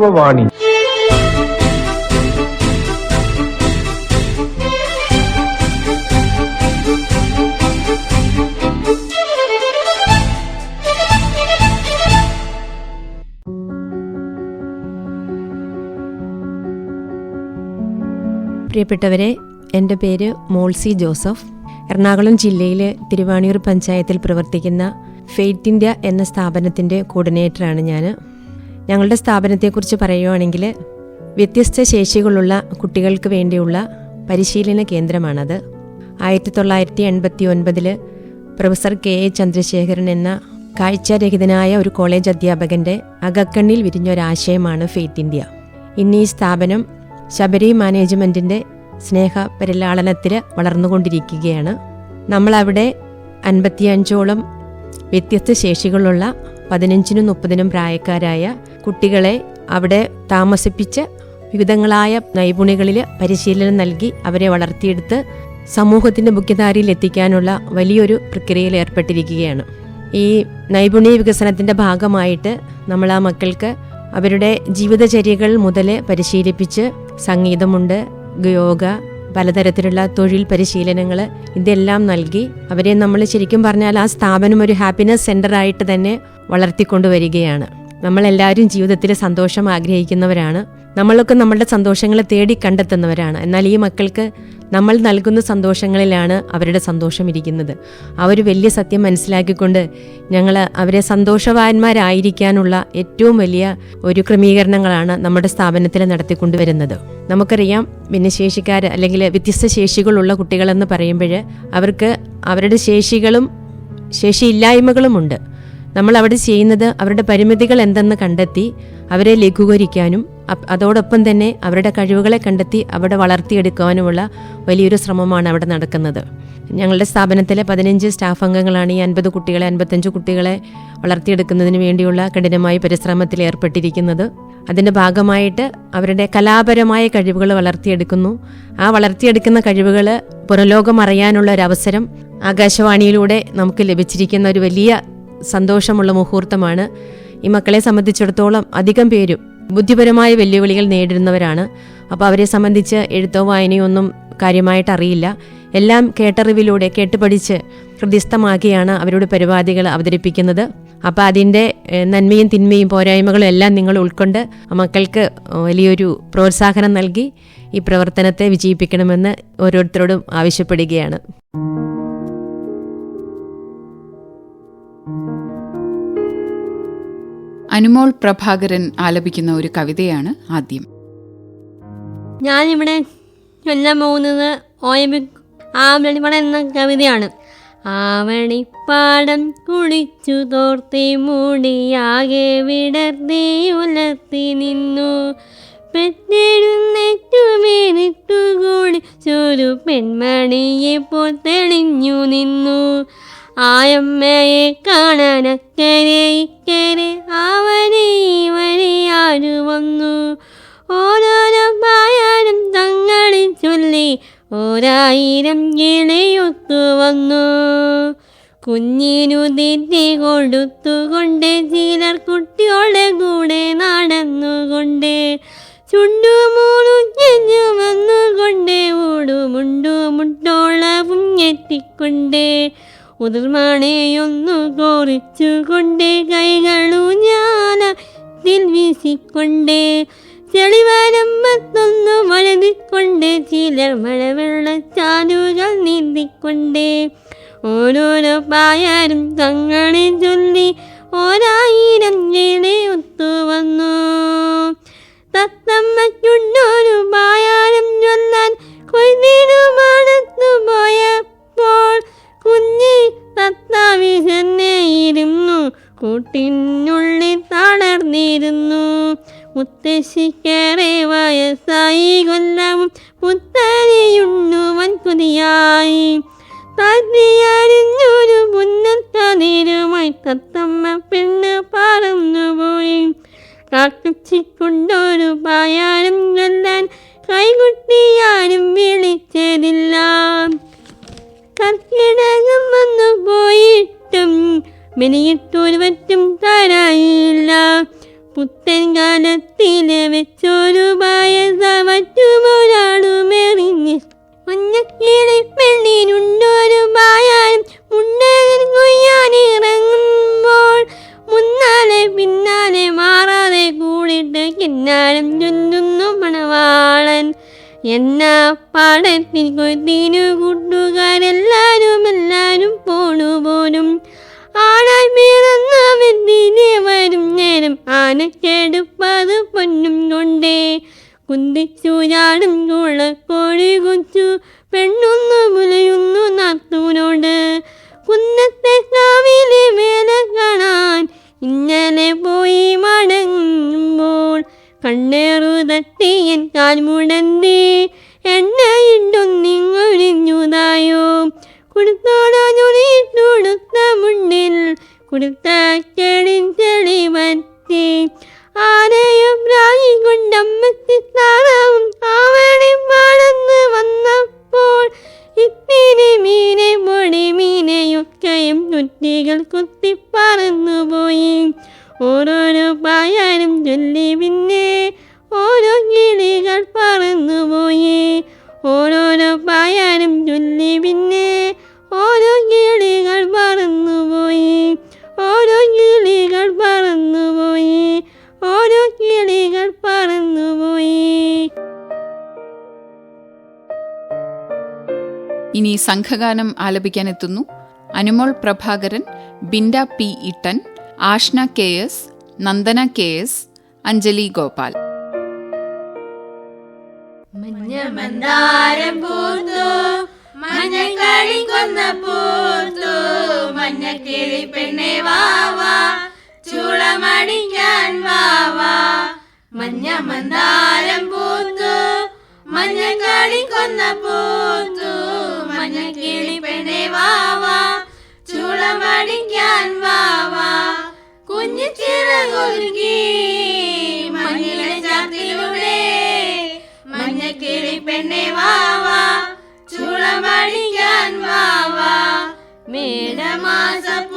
യുവവാണി പ്രിയപ്പെട്ടവരെ എന്റെ പേര് മോൾസി ജോസഫ്. എറണാകുളം ജില്ലയിലെ തിരുവാണിയൂർ പഞ്ചായത്തിൽ പ്രവർത്തിക്കുന്ന ഫെയ്റ്റ് ഇന്ത്യ എന്ന സ്ഥാപനത്തിന്റെ കോർഡിനേറ്ററാണ് ഞാൻ ഞങ്ങളുടെ സ്ഥാപനത്തെക്കുറിച്ച് പറയുകയാണെങ്കിൽ വ്യത്യസ്ത ശേഷികളുള്ള കുട്ടികൾക്ക് വേണ്ടിയുള്ള പരിശീലന കേന്ദ്രമാണത്. ആയിരത്തി തൊള്ളായിരത്തി എൺപത്തി ഒൻപതിൽ പ്രൊഫസർ കെ എ ചന്ദ്രശേഖരൻ എന്ന കാഴ്ചരഹിതനായ ഒരു കോളേജ് അധ്യാപകന്റെ അകക്കണ്ണിൽ വിരിഞ്ഞൊരാശയമാണ് ഫെയ്ത്ത് ഇന്ത്യ. ഇന്ന് ഈ സ്ഥാപനം ശബരി മാനേജ്മെന്റിന്റെ സ്നേഹ പരിലാളനത്തിൽ വളർന്നുകൊണ്ടിരിക്കുകയാണ്. നമ്മളവിടെ അൻപത്തിയഞ്ചോളം വ്യത്യസ്ത ശേഷികളുള്ള പതിനഞ്ചിനും മുപ്പതിനും പ്രായക്കാരായ കുട്ടികളെ അവിടെ താമസിപ്പിച്ച് വിവിധങ്ങളായ നൈപുണികളിൽ പരിശീലനം നൽകി അവരെ വളർത്തിയെടുത്ത് സമൂഹത്തിന്റെ മുഖ്യധാരയിൽ എത്തിക്കാനുള്ള വലിയൊരു പ്രക്രിയയിൽ ഏർപ്പെട്ടിരിക്കുകയാണ്. ഈ നൈപുണ്യ വികസനത്തിന്റെ ഭാഗമായിട്ട് നമ്മൾ ആ മക്കൾക്ക് അവരുടെ ജീവിതചര്യകൾ മുതൽ പരിശീലിപ്പിച്ച് സംഗീതമുണ്ട് യോഗ പലതരത്തിലുള്ള തൊഴിൽ പരിശീലനങ്ങൾ ഇതെല്ലാം നൽകി അവരെ നമ്മൾ ശരിക്കും പറഞ്ഞാൽ ആ സ്ഥാപനം ഒരു ഹാപ്പിനെസ് സെന്റർ ആയിട്ട് തന്നെ വളർത്തിക്കൊണ്ടുവരികയാണ്. നമ്മളെല്ലാവരും ജീവിതത്തിൽ സന്തോഷം ആഗ്രഹിക്കുന്നവരാണ്. നമ്മളൊക്കെ നമ്മളുടെ സന്തോഷങ്ങളെ തേടി കണ്ടെത്തുന്നവരാണ്. എന്നാൽ ഈ മക്കൾക്ക് നമ്മൾ നൽകുന്ന സന്തോഷങ്ങളിലാണ് അവരുടെ സന്തോഷം ഇരിക്കുന്നത്. ഒരു വലിയ സത്യം മനസ്സിലാക്കിക്കൊണ്ട് ഞങ്ങൾ അവരെ സന്തോഷവാന്മാരായിരിക്കാനുള്ള ഏറ്റവും വലിയ ഒരു ക്രമീകരണങ്ങളാണ് നമ്മുടെ സ്ഥാപനത്തിൽ നടത്തിക്കൊണ്ടുവരുന്നത്. നമുക്കറിയാം ഭിന്നശേഷിക്കാർ അല്ലെങ്കിൽ വ്യത്യസ്ത ശേഷികളുള്ള കുട്ടികളെന്ന് പറയുമ്പോൾ അവർക്ക് അവരുടെ ശേഷികളും ശേഷിയില്ലായ്മകളുമുണ്ട്. നമ്മൾ അവിടെ ചെയ്യുന്നത് അവരുടെ പരിമിതികൾ എന്തെന്ന് കണ്ടെത്തി അവരെ ലഘൂകരിക്കാനും അതോടൊപ്പം തന്നെ അവരുടെ കഴിവുകളെ കണ്ടെത്തി അവിടെ വളർത്തിയെടുക്കാനുമുള്ള വലിയൊരു ശ്രമമാണ് അവിടെ നടക്കുന്നത്. ഞങ്ങളുടെ സ്ഥാപനത്തിലെ പതിനഞ്ച് സ്റ്റാഫ് അംഗങ്ങളാണ് ഈ അൻപത് കുട്ടികളെ അൻപത്തഞ്ച് കുട്ടികളെ വളർത്തിയെടുക്കുന്നതിന് വേണ്ടിയുള്ള കഠിനമായ പരിശ്രമത്തിൽ ഏർപ്പെട്ടിരിക്കുന്നത്. അതിന്റെ ഭാഗമായിട്ട് അവരുടെ കലാപരമായ കഴിവുകൾ വളർത്തിയെടുക്കുന്നു. ആ വളർത്തിയെടുക്കുന്ന കഴിവുകൾ പുറലോകം അറിയാനുള്ള ഒരു അവസരം ആകാശവാണിയിലൂടെ നമുക്ക് ലഭിച്ചിരിക്കുന്ന ഒരു വലിയ സന്തോഷമുള്ള മുഹൂർത്തമാണ്. ഈ മക്കളെ സംബന്ധിച്ചിടത്തോളം അധികം പേരും ബുദ്ധിപരമായ വെല്ലുവിളികൾ നേരിടുന്നവരാണ്. അപ്പോൾ അവരെ സംബന്ധിച്ച് എഴുത്തോ വായനയോ ഒന്നും കാര്യമായിട്ട് അറിയില്ല. എല്ലാം കേട്ടറിവിലൂടെ കേട്ടുപഠിച്ച് ഹൃദയസ്ഥമാക്കിയാണ് അവരുടെ പരിപാടികൾ അവതരിപ്പിക്കുന്നത്. അപ്പോൾ അതിന്റെ നന്മയും തിന്മയും പോരായ്മകളും എല്ലാം നിങ്ങൾ ഉൾക്കൊണ്ട് മക്കൾക്ക് വലിയൊരു പ്രോത്സാഹനം നൽകി ഈ പ്രവർത്തനത്തെ വിജയിപ്പിക്കണമെന്ന് ഓരോരുത്തരോടും ആവശ്യപ്പെടുകയാണ്. അനുമോൾ പ്രഭാകരൻ ആലപിക്കുന്ന ഒരു കവിതയാണ് ആദ്യം. ഞാനിവിടെ ചൊല്ലാൻ പോകുന്നത് ഓയബി ആവണിപ്പാടം എന്ന കവിതയാണ്. ആവണിപ്പാടം കുളിച്ചു തോർത്തി മൂടിയാകെ വിടർത്തി ഉലർത്തി നിന്നു. പെറ്റെഴുന്നേറ്റുമേനിട്ടുകൂടി ചൊരു പെൺമണിയെ പോൽ തെളിഞ്ഞു നിന്നു. ആയമ്മയെ കാണാനക്കരെ ഇക്കരെ ഇവനെ ആരു വന്നു. ഓരോരോ പായാനും തങ്ങളിൽ ചൊല്ലി ഓരായിരം കിളിയൊത്തു വന്നു. കുഞ്ഞിനു തീറ്റി കൊടുത്തുകൊണ്ട് ചിലർ കുട്ടിയോടെ കൂടെ നടന്നുകൊണ്ട് ചുണ്ടുമൂളും ചെഞ്ഞു വന്നുകൊണ്ട് ഓടുമുണ്ടു മുട്ടോളവും ഞെട്ടിക്കൊണ്ട് ഉതിർമണയൊന്നു കോറിച്ചുകൊണ്ട് കൈകളു ഞാനത്തിൽ വീശിക്കൊണ്ട് ചെളിവരമ്പത്തൊന്നു വഴുതിക്കൊണ്ട് ചിലർ മഴവെള്ളച്ചാലുകൾ നീന്തിക്കൊണ്ട് ഓരോരോ പായാരും തങ്ങളെ ചൊല്ലി ഓരായിരം ഒത്തു ഒത്തുവന്നു തത്തമ്മയ്ക്കുണ്ടൊരു പായാരം ചൊല്ലാൻ കൊയ്തിരുമാടത്തു പോയപ്പോൾ കുഞ്ഞി തത്താവിഹന്നെയിരുന്നു കൂട്ടിനുള്ളിൽ തളർന്നിരുന്നു. മുത്തശ്ശിക്കേറെ വയസ്സായി. കൊല്ലവും പുത്തരിയുണ്ണുവൻ കുതിയായി. താത്തിയരിഞ്ഞൊരു പുന്നൽ കതിരുമായി തത്തമ്മ പെണ്ണ് പറന്നുപോയി കാക്കുച്ചിക്കൊണ്ടൊരു പായാലും കൊല്ലാൻ കൈകുട്ടിയാരും വിളിച്ചതില്ല. കർക്കിടകം വന്നു പോയിട്ടും മെനിയിട്ടൊരു പറ്റും തരായില്ല. പുത്തൻ കാലത്തിലെ വെച്ചൊരു പായസമറ്റുമൊരാളുമെറിഞ്ഞ് മഞ്ഞക്കിളി പെണ്ണിനുണ്ടൊരു പായാലും മുണ്ടകൻ കൊയ്യാനിറങ്ങുമ്പോൾ മുന്നാലെ പിന്നാലെ മാറാതെ കൂടിട്ട് കിന്നാലും ചൊല്ലുന്നു മണവാളൻ. എന്നാ പാടത്തിൽ കൊത്തിനു കൂട്ടുകാരെല്ലാരും എല്ലാരും പോണു പോലും. ആടാൻ പിറന്ന വെന്തിനെ വരും നേരം ആനക്കെടുപ്പത് പൊന്നും കൊണ്ടേ. കുന്തിച്ചു ചാടും കുളക്കോഴി കൊച്ചു പെണ്ണൊന്നു മുലയുന്നു നാത്തൂനോട്. കുന്നത്തെ കാവിലെ വേല കാണാൻ ഇന്നലെ പോയി മടങ്ങുമ്പോൾ കണ്ണേറു തട്ടിയൻ കാൽമുടന്തി എണ്ണയിട്ടൊന്നിങ്ങൊഴിഞ്ഞുതായോ കൊടുത്തോടാ ഞൊടിയിട്ടുടുത്ത മുണ്ടിൽ കൊടുത്ത ഇനി സംഘഗാനം ആലപിക്കാനെത്തുന്നു. Anumol Prabhakaran Binda P Ittan Ashna K S Nandana K S Anjali Gopal. പൂത്തു മഞ്ഞക്കളി കൊന്ന പൂത്തു മഞ്ഞ വാവാ ചൂളമടിക്കാൻ വാവാ പൂത്തു പൂത്തു ചൂളമടിക്കാൻ വാവാ. കുഞ്ഞു ചിറകൊരുങ്ങി. മഞ്ഞിലെ ചാത്തിലൂടെ മഞ്ഞക്കിളി പെണ്ണെ വാവാ. ചൂളമടിക്കാൻ വാവാ. മേടമാസ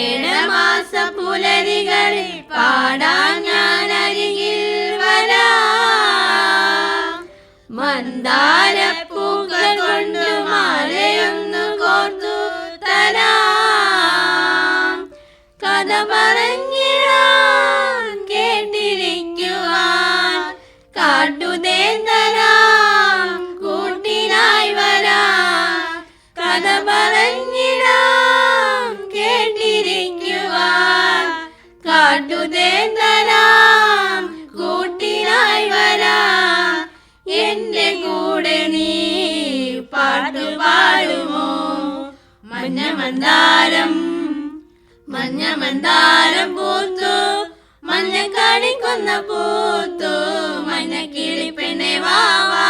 മേടമാസ പുലരികളിൽ പാടാൻ ഞാൻ അരികിൽ വരാം. മന്ദാരപ്പൂക്കൾ കൊണ്ട് മാലയൊന്നു കോർത്തു തരാം. കഥ പറഞ്ഞിടാൻ കാട്ടുതേൻ തരാം കൂട്ടിനായി വരാം. എന്റെ കൂടെ നീ പാട്ടു പാടുമോ മഞ്ഞ മന്ദാരം മഞ്ഞ മന്ദാരം പൂത്തു. മഞ്ഞ കാണിക്കുന്ന പൂത്തു. മഞ്ഞ കിളിപ്പെണ്ണെ വാവാ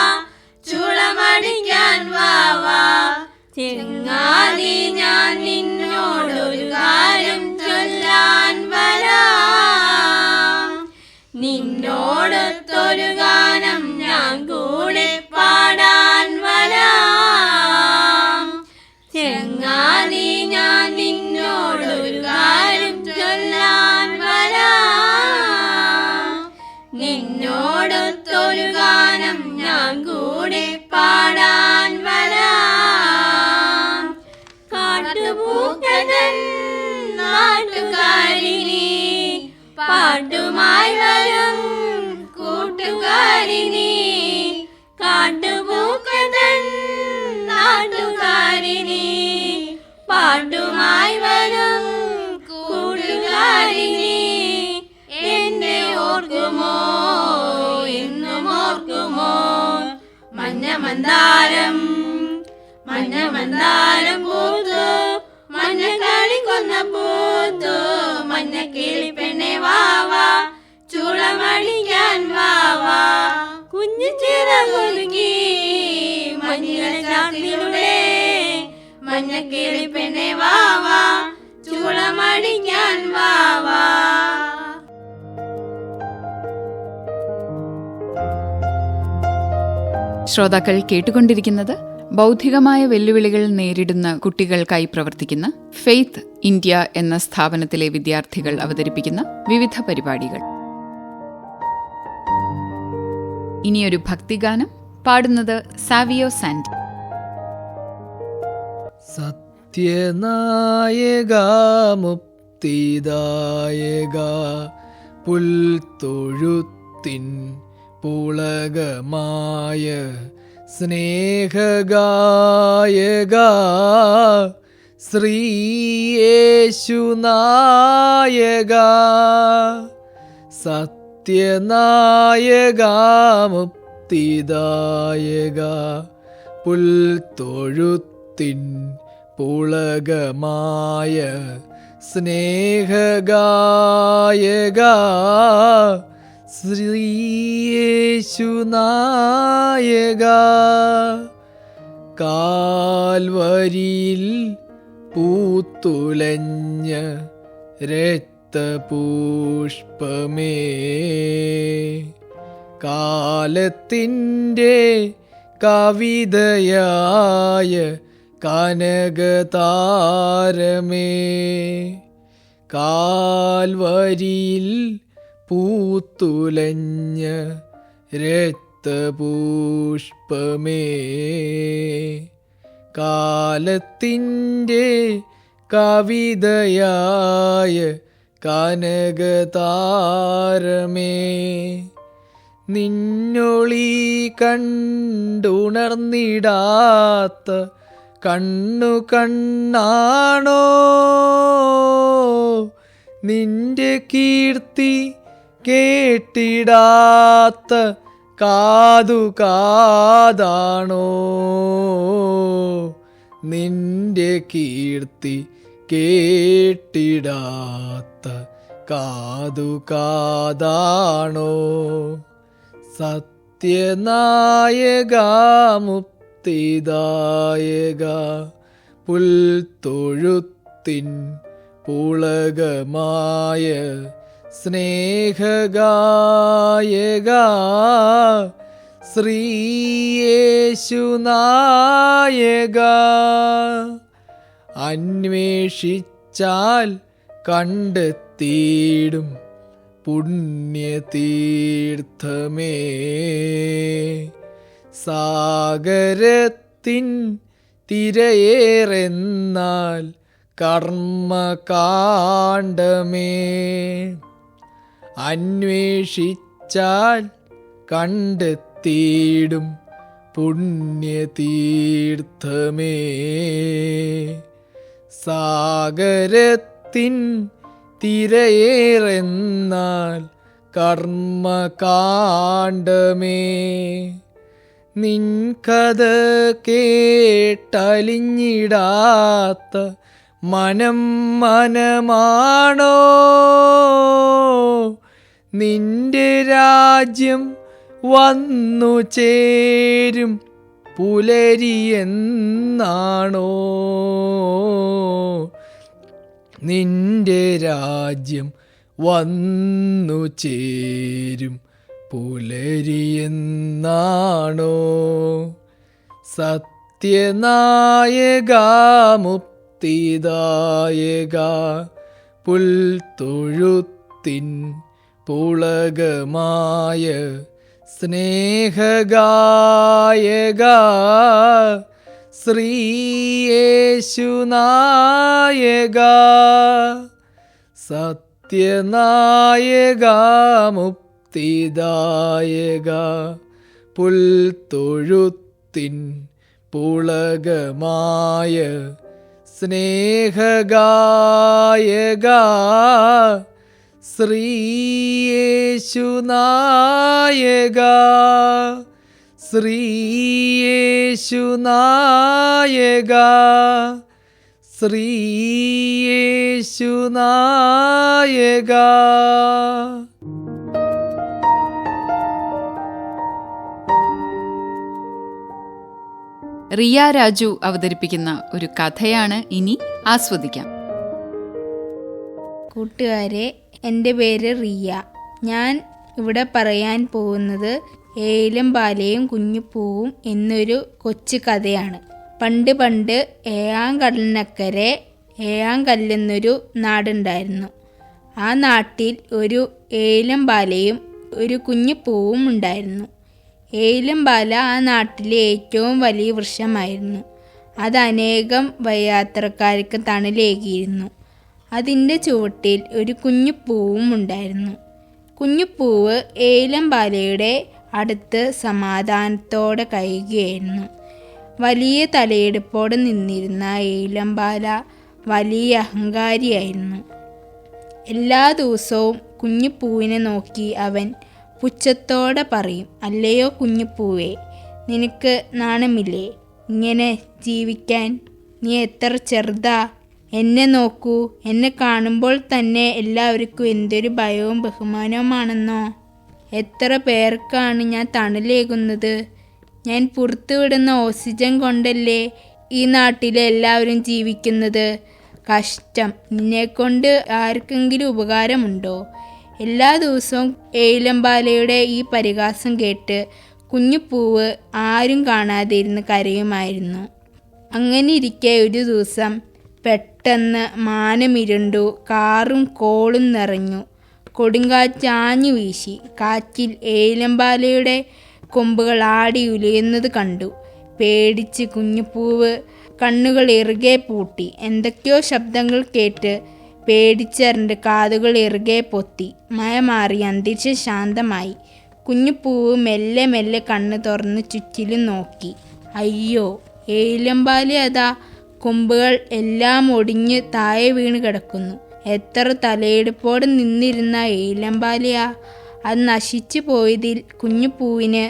ചൂളമടിക്കാൻ വാവാ ചെങ്ങാതി ഞാൻ നിന്നോടൊരു കാര്യം ചെങ്ങാതി മഞ്ഞ മന്ദാരം മഞ്ഞ മന്ദാരം പൂത്തു മഞ്ഞ കളി കൊന്ന പൂത്തു മഞ്ഞ കിളിപ്പെണ്ണെ വാവാ ചൂളമടിക്കാൻ വാവാ കുഞ്ഞു ചിറകൊരുങ്ങി മഞ്ഞിലെ ചാത്തിലൂടെ മഞ്ഞ കിളിപ്പെണ്ണെ വാവാ ചൂളമടിക്കാൻ വാവാ ശ്രോതാക്കൾ കേട്ടുകൊണ്ടിരിക്കുന്നത് ബൗദ്ധികമായ വെല്ലുവിളികൾ നേരിടുന്ന കുട്ടികൾക്കായി പ്രവർത്തിക്കുന്ന ഫെയ്ത്ത് ഇന്ത്യ എന്ന സ്ഥാപനത്തിലെ വിദ്യാർത്ഥികൾ അവതരിപ്പിക്കുന്ന വിവിധ പരിപാടികൾ. ഇനിയൊരു ഭക്തിഗാനം പാടുന്നത് സാവിയോ സാൻഡ്. സത്യനായക മുക്തിദായക പുൽത്തൊഴുത്തിൻ പുളകമായ സ്നേഹഗായക ശ്രീയേശുനായക സത്യനായക മുക്തിദായക പുൽത്തൊഴുത്തിൻ പുളകമായ സ്നേഹഗായക ശ്രീയേശുനായക കാൽവരിയിൽ പൂത്തുലഞ്ഞ രക്തപുഷ്പമേ. കാലത്തിന്റെ കവിതയായ കനകതാരമേ കാൽവരിയിൽ പൂത്തുലഞ്ഞ രക്തപുഷ്പമേ. കാലത്തിന്റെ കവിതയായ കനകതാരമേ. നിന്നൊളി കണ്ടുണർന്നിടാത്ത കണ്ണു കണ്ണാണോ നിന്റെ കീർത്തി കേട്ടിടാത്ത കാതു കാതാണോ? നിന്റെ കീർത്തി കേട്ടിടാത്ത കാതു കാതാണോ? സത്യനായക മുക്തിദായക പുൽത്തൊഴുത്തിൻ പുളകമായ സ്നേഹഗായക ശ്രീയേശുനായക. അന്വേഷിച്ചാൽ കണ്ടെത്തിയിടും പുണ്യതീർത്ഥമേ. സാഗരത്തിൻ തിരയേറെന്നാൽ കർമ്മകാണ്ഡമേ. അന്വേഷിച്ചാൽ കണ്ടെത്തിയിടും പുണ്യതീർത്ഥമേ. സാഗരത്തിൻ തിരയേറെന്നാൽ കർമ്മകാണ്ഡമേ. നിൻ കഥ കേട്ടലിഞ്ഞിടാത്ത മനം മനമാണോ നിന്റെ രാജ്യം വന്നു ചേരും പുലരിയെന്നാണോ നിന്റെ രാജ്യം വന്നു ചേരും പുലരിയെന്നാണോ സത്യനായക മുക്തിദായക പുൽത്തൊഴുത്തിൻ പുളകമായ സ്നേഹഗായക ശ്രീയേശുനായക സത്യനായക മുക്തിദായക പുൽത്തൊഴുത്തിൻ പുളകമായ സ്നേഹഗായക ശ്രീയേശുനായക. ശ്രീയേശുനായക. ശ്രീയേശുനായക. റിയ രാജു അവതരിപ്പിക്കുന്ന ഒരു കഥയാണ് ഇനി ആസ്വദിക്കാം. കൂട്ടുകാരെ എന്റെ പേര് റിയ. ഞാൻ ഇവിടെ പറയാൻ പോകുന്നത് ഏലം ബാലയും കുഞ്ഞുപൂവും എന്നൊരു കൊച്ചു കഥയാണ്. പണ്ട് പണ്ട് ഏയാങ്കടലിനക്കരെ ഏയാങ്കല്ലെന്നൊരു നാടുണ്ടായിരുന്നു. ആ നാട്ടിൽ ഒരു ഏലം ബാലയും ഒരു കുഞ്ഞുപൂവും ഉണ്ടായിരുന്നു. ഏലം ബാല ആ നാട്ടിലെ ഏറ്റവും വലിയ വൃക്ഷമായിരുന്നു. അത് അനേകം വയ്യാത്രക്കാർക്ക് തണലേകിയിരുന്നു. അതിന്റെ ചുവട്ടിൽ ഒരു കുഞ്ഞുപൂവും ഉണ്ടായിരുന്നു. കുഞ്ഞുപൂവ് ഏലം ബാലയുടെ അടുത്ത് സമാധാനത്തോടെ കഴിയുകയായിരുന്നു. വലിയ തലയെടുപ്പോടെ നിന്നിരുന്ന ഏലം ബാല വലിയ അഹങ്കാരിയായിരുന്നു. എല്ലാ ദിവസവും കുഞ്ഞുപൂവിനെ നോക്കി അവൻ പുച്ഛത്തോടെ പറയും അല്ലയോ കുഞ്ഞുപൂവേ നിനക്ക് നാണമില്ലേ? ഇങ്ങനെ ജീവിക്കാൻ? നീ എത്ര ചെറുതാ? എന്നെ നോക്കൂ എന്നെ കാണുമ്പോൾ തന്നെ എല്ലാവർക്കും എന്തൊരു ഭയവും ബഹുമാനവുമാണെന്നോ? എത്ര പേർക്കാണ് ഞാൻ തണലേകുന്നത്? ഞാൻ പുറത്തുവിടുന്ന ഓക്സിജൻ കൊണ്ടല്ലേ ഈ നാട്ടിലെ എല്ലാവരും ജീവിക്കുന്നത്? കഷ്ടം. നിന്നെക്കൊണ്ട് ആർക്കെങ്കിലും ഉപകാരമുണ്ടോ? എല്ലാ ദിവസവും ഏലമ്പാലയുടെ ഈ പരിഹാസം കേട്ട് കുഞ്ഞുപൂവ് ആരും കാണാതെ ഇരുന്ന് കരയുമായിരുന്നു. അങ്ങനെ ഇരിക്കെ ഒരു ദിവസം പെട്ടെന്ന് മാനമിരുണ്ടു കാറും കോളും നിറഞ്ഞു. കൊടുങ്കാറ്റാഞ്ഞു വീശി. കാറ്റിൽ ഏലമ്പാലയുടെ കൊമ്പുകൾ ആടി ഉലയുന്നത് കണ്ടു. പേടിച്ച് കുഞ്ഞുപൂവ് കണ്ണുകൾ ഇറുകെ പൂട്ടി. എന്തൊക്കെയോ ശബ്ദങ്ങൾ കേട്ട് പേടിച്ചറിന്റെ കാതുകൾ ഇറുകെ പൊത്തി. മഴ മാറി അന്തരീക്ഷം ശാന്തമായി. കുഞ്ഞുപൂവ് മെല്ലെ മെല്ലെ കണ്ണ് തുറന്ന് ചുറ്റിലും നോക്കി. അയ്യോ ഏലമ്പാലി അതാ കൊമ്പുകൾ എല്ലാം ഒടിഞ്ഞ് താഴെ വീണ് കിടക്കുന്നു. എത്ര തലയെടുപ്പോടെ നിന്നിരുന്ന ഏലമ്പാലിയ അത് നശിച്ചു പോയതിൽ കുഞ്ഞുപൂവിന്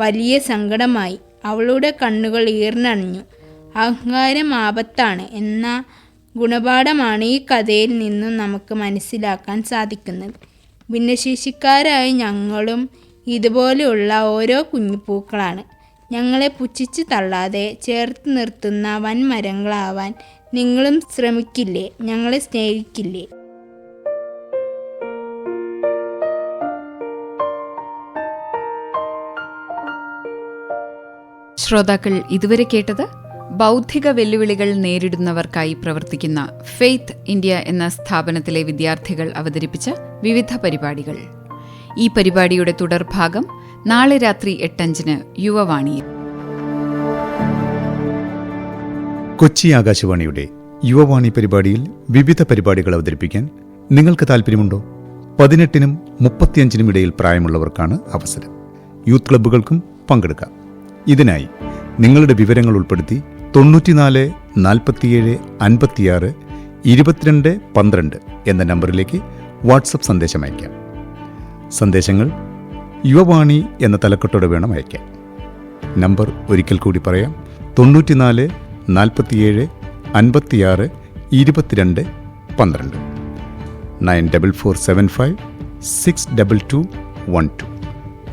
വലിയ സങ്കടമായി. അവളുടെ കണ്ണുകൾ ഈർന്നണിഞ്ഞു. അഹങ്കാരം ആപത്താണ് എന്ന ഗുണപാഠമാണ് ഈ കഥയിൽ നിന്നും നമുക്ക് മനസ്സിലാക്കാൻ സാധിക്കുന്നത്. ഭിന്നശേഷിക്കാരായ ഞങ്ങളും ഇതുപോലെയുള്ള ഓരോ കുഞ്ഞുപൂക്കളാണ്. ഞങ്ങളെ പുച്ഛിച്ച് തള്ളാതെ ചേർത്ത് നിർത്തുന്ന വൻമരങ്ങളാവാൻ നിങ്ങളും ശ്രമിക്കില്ലേ? ഞങ്ങളെ സ്നേഹിക്കില്ലേ? ശ്രോതാക്കൾ ഇതുവരെ കേട്ടത് ബൗദ്ധിക വെല്ലുവിളികൾ നേരിടുന്നവർക്കായി പ്രവർത്തിക്കുന്ന ഫെയ്ത്ത് ഇന്ത്യ എന്ന സ്ഥാപനത്തിലെ വിദ്യാർത്ഥികൾ അവതരിപ്പിച്ച വിവിധ പരിപാടികൾ. ഈ പരിപാടിയുടെ തുടർഭാഗം നാളെ രാത്രി എട്ടഞ്ചിന് യുവവാണിയിൽ. കൊച്ചി ആകാശവാണിയുടെ യുവവാണി പരിപാടിയിൽ വിവിധ പരിപാടികൾ അവതരിപ്പിക്കാൻ നിങ്ങൾക്ക് താല്പര്യമുണ്ടോ പതിനെട്ടിനും മുപ്പത്തിയഞ്ചിനും ഇടയിൽ പ്രായമുള്ളവർക്കാണ് അവസരം. യൂത്ത് ക്ലബ്ബുകൾക്കും പങ്കെടുക്കാം. ഇതിനായി നിങ്ങളുടെ വിവരങ്ങൾ ഉൾപ്പെടുത്തി തൊണ്ണൂറ്റിനാല് നാൽപ്പത്തിയേഴ് അൻപത്തിയാറ് ഇരുപത്തിരണ്ട് പന്ത്രണ്ട് എന്ന നമ്പറിലേക്ക് വാട്സപ്പ് സന്ദേശം അയക്കാം സന്ദേശങ്ങൾ യുവവാണി എന്ന തലക്കെട്ടോടെ വേണം അയക്കാൻ. നമ്പർ ഒരിക്കൽ കൂടി പറയാം. തൊണ്ണൂറ്റിനാല് നാൽപ്പത്തിയേഴ് അൻപത്തിയാറ് ഇരുപത്തിരണ്ട് പന്ത്രണ്ട്. Nine double four seven five six double two one two.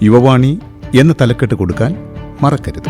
Yuvavani എന്ന തലക്കെട്ട് കൊടുക്കാൻ മറക്കരുത്.